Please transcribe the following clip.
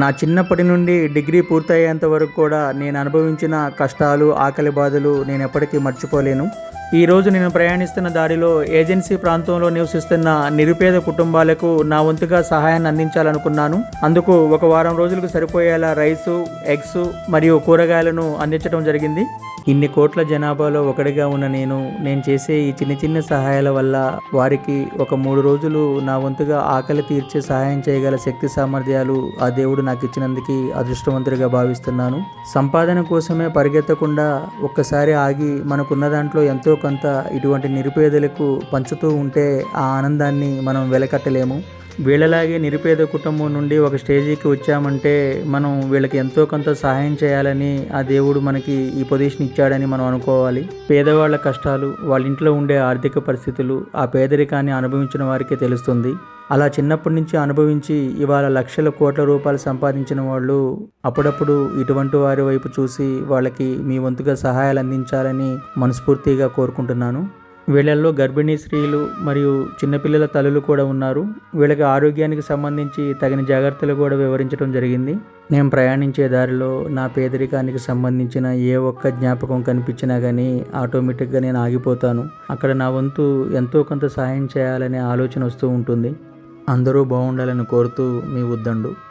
నా చిన్నప్పటి నుండి డిగ్రీ పూర్తయ్యేంత వరకు కూడా నేను అనుభవించిన కష్టాలు ఆకలి బాధలు నేను ఎప్పటికీ మర్చిపోలేను. ఈ రోజు నేను ప్రయాణిస్తున్న దారిలో ఏజెన్సీ ప్రాంతంలో నివసిస్తున్న నిరుపేద కుటుంబాలకు నా వంతుగా సహాయాన్ని అందించాలనుకున్నాను. అందుకు ఒక వారం రోజులకు సరిపోయేలా రైసు ఎగ్స్ మరియు కూరగాయలను అందించడం జరిగింది. ఇన్ని కోట్ల జనాభాలో ఒకటిగా ఉన్న నేను నేను చేసే ఈ చిన్న చిన్న సహాయాల వల్ల వారికి ఒక మూడు రోజులు నా వంతుగా ఆకలి తీర్చే సహాయం చేయగల శక్తి సామర్థ్యాలు ఆ దేవుడు నాకు ఇచ్చినందుకు అదృష్టవంతుడిగా భావిస్తున్నాను. సంపాదన కోసమే పరిగెత్తకుండా ఒక్కసారి ఆగి మనకున్న దాంట్లో ఎంతో కొంత ఇటువంటి నిరుపేదలకు పంచుతూ ఉంటే ఆ ఆనందాన్ని మనం వెలకట్టలేము. వీళ్ళలాగే నిరుపేద కుటుంబం నుండి ఒక స్టేజీకి వచ్చామంటే మనం వీళ్ళకి ఎంతో కొంత సహాయం చేయాలని ఆ దేవుడు మనకి ఈ పొజిషన్ ఇచ్చాడని మనం అనుకోవాలి. పేదవాళ్ళ కష్టాలు వాళ్ళ ఇంట్లో ఉండే ఆర్థిక పరిస్థితులు ఆ పేదరికాన్ని అనుభవించిన వారికే తెలుస్తుంది. అలా చిన్నప్పటి నుంచి అనుభవించి ఇవాళ లక్షల కోట్ల రూపాయలు సంపాదించిన వాళ్ళు అప్పుడప్పుడు ఇటువంటి వారి వైపు చూసి వాళ్ళకి మీ వంతుగా సహాయాలు అందించాలని మనస్ఫూర్తిగా కోరుకుంటున్నాను. వీళ్ళల్లో గర్భిణీ స్త్రీలు మరియు చిన్నపిల్లల తల్లులు కూడా ఉన్నారు. వీళ్ళకి ఆరోగ్యానికి సంబంధించి తగిన జాగ్రత్తలు కూడా వివరించడం జరిగింది. నేను ప్రయాణించే దారిలో నా పేదరికానికి సంబంధించిన ఏ ఒక్క జ్ఞాపకం కనిపించినా కానీ ఆటోమేటిక్గా నేను ఆగిపోతాను. అక్కడ నా వంతు ఎంతో కొంత సహాయం చేయాలనే ఆలోచన వస్తూ ఉంటుంది. అందరూ బాగుండాలని కోరుతూ మీ ఉద్దండు